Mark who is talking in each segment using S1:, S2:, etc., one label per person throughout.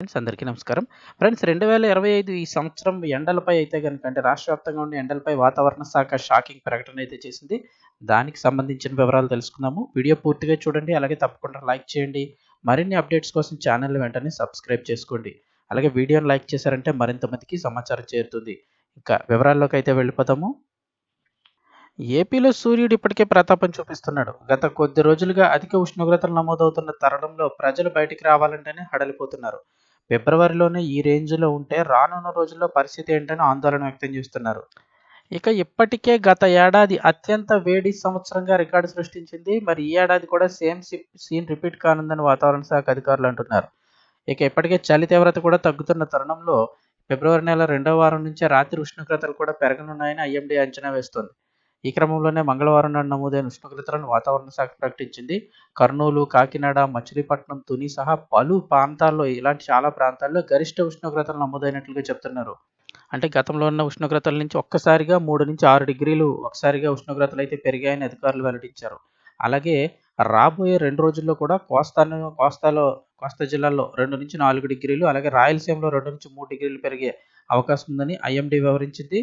S1: Friends అందరికీ నమస్కారం. Friends రెండు వేల ఇరవై ఐదు ఈ సంవత్సరం ఎండలపై అయితే కనుక అంటే రాష్ట్ర వ్యాప్తంగా ఉన్న ఎండలపై వాతావరణ శాఖ షాకింగ్ ప్రకటన అయితే చేసింది. దానికి సంబంధించిన వివరాలు తెలుసుకుందాము. వీడియో పూర్తిగా చూడండి. అలాగే తప్పకుండా లైక్ చేయండి. మరిన్ని అప్డేట్స్ కోసం ఛానల్ వెంటనే సబ్స్క్రైబ్ చేసుకోండి. అలాగే వీడియోని లైక్ చేశారంటే మరింత మందికి సమాచారం చేరుతుంది. ఇంకా వివరాల్లోకి అయితే వెళ్ళిపోతాము ఏపీలో సూర్యుడు ఇప్పటికే ప్రతాపం చూపిస్తున్నాడు. గత కొద్ది రోజులుగా అధిక ఉష్ణోగ్రతలు నమోదవుతున్న తరుణంలో ప్రజలు బయటికి రావాలంటేనే హడలిపోతున్నారు. ఫిబ్రవరిలోనే ఈ రేంజ్లో ఉంటే రానున్న రోజుల్లో పరిస్థితి ఏంటని ఆందోళన వ్యక్తం చేస్తున్నారు. ఇక ఇప్పటికే గత ఏడాది అత్యంత వేడి సంవత్సరంగా రికార్డు సృష్టించింది. మరి ఈ ఏడాది కూడా సేమ్ సీన్ రిపీట్ కానుందని వాతావరణ శాఖ అధికారులు అంటున్నారు. ఇక ఇప్పటికే చలి తీవ్రత కూడా తగ్గుతున్న తరుణంలో ఫిబ్రవరి నెల రెండవ వారం నుంచే రాత్రి ఉష్ణోగ్రతలు కూడా పెరగనున్నాయని ఐఎండీ అంచనా వేస్తోంది. ఈ క్రమంలోనే మంగళవారం నాడు నమోదైన ఉష్ణోగ్రతలను వాతావరణ శాఖ ప్రకటించింది. కర్నూలు కాకినాడ మచిలీపట్నం తుని సహా పలు ప్రాంతాల్లో ఇలాంటి చాలా ప్రాంతాల్లో గరిష్ట ఉష్ణోగ్రతలు నమోదైనట్లుగా చెప్తున్నారు. అంటే గతంలో ఉన్న ఉష్ణోగ్రతల నుంచి ఒక్కసారిగా మూడు నుంచి ఆరు డిగ్రీలు ఒకసారిగా ఉష్ణోగ్రతలు అయితే పెరిగాయని అధికారులు వెల్లడించారు. అలాగే రాబోయే రెండు రోజుల్లో కూడా కోస్తాను కోస్తాలో కోస్తా జిల్లాల్లో రెండు నుంచి నాలుగు డిగ్రీలు అలాగే రాయలసీమలో రెండు నుంచి మూడు డిగ్రీలు పెరిగే అవకాశం ఉందని ఐఎండీ వివరించింది.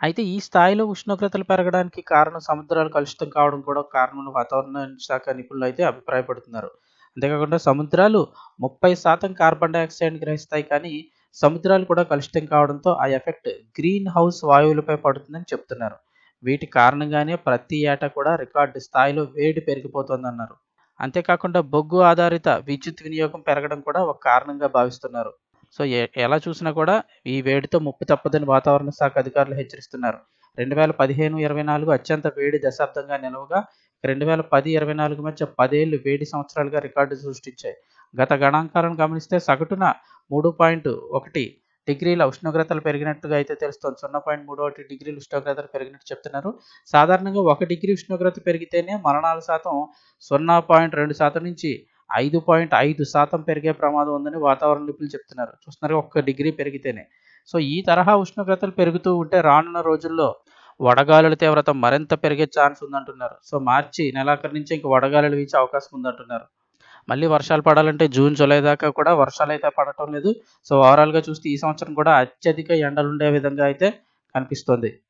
S1: అయితే ఈ స్థాయిలో ఉష్ణోగ్రతలు పెరగడానికి కారణం సముద్రాలు కలుషితం కావడం కూడా కారణం వాతావరణ శాఖ నిపుణులు అయితే అభిప్రాయపడుతున్నారు. అంతేకాకుండా సముద్రాలు ముప్పై శాతం కార్బన్ డైఆక్సైడ్ గ్రహిస్తాయి కానీ సముద్రాలు కూడా కలుషితం కావడంతో ఆ ఎఫెక్ట్ గ్రీన్ హౌస్ వాయువులపై పడుతుందని చెప్తున్నారు. వీటి కారణంగానే ప్రతి ఏటా కూడా రికార్డు స్థాయిలో వేడి పెరిగిపోతోందన్నారు. అంతేకాకుండా బొగ్గు ఆధారిత విద్యుత్ వినియోగం పెరగడం కూడా ఒక కారణంగా భావిస్తున్నారు. సో ఎలా చూసినా కూడా ఈ వేడితో ముప్పు తప్పదని వాతావరణ శాఖ అధికారులు హెచ్చరిస్తున్నారు. రెండు వేల పదిహేను ఇరవై నాలుగు అత్యంత వేడి దశాబ్దంగా నిలవగా రెండు వేల పది ఇరవై నాలుగు మధ్య పదేళ్ళు వేడి సంవత్సరాలుగా రికార్డు సృష్టించాయి. గత గణాంకాలను గమనిస్తే సగటున మూడు పాయింట్ ఒకటి డిగ్రీల ఉష్ణోగ్రతలు పెరిగినట్టుగా అయితే తెలుస్తోంది. సున్నా పాయింట్ మూడు ఒకటి డిగ్రీల ఉష్ణోగ్రతలు పెరిగినట్టు చెప్తున్నారు. సాధారణంగా ఒక డిగ్రీ ఉష్ణోగ్రత పెరిగితేనే మరణాల శాతం సున్నా పాయింట్ రెండు శాతం నుంచి ఐదు పాయింట్ ఐదు శాతం పెరిగే ప్రమాదం ఉందని వాతావరణ నిపుణులు చెప్తున్నారు. చూస్తున్నారు ఒక్క డిగ్రీ పెరిగితేనే. సో ఈ తరహా ఉష్ణోగ్రతలు పెరుగుతూ ఉంటే రానున్న రోజుల్లో వడగాలుల తీవ్రత మరింత పెరిగే ఛాన్స్ ఉందంటున్నారు. సో మార్చి నెలాఖరు నుంచి ఇంక వడగాలులు వీచే అవకాశం ఉందంటున్నారు. మళ్ళీ వర్షాలు పడాలంటే జూన్ జూలై దాకా కూడా వర్షాలు అయితే పడటం లేదు. సో ఓవరాల్గా చూస్తే ఈ సంవత్సరం కూడా అత్యధిక ఎండలు ఉండే విధంగా అయితే కనిపిస్తుంది.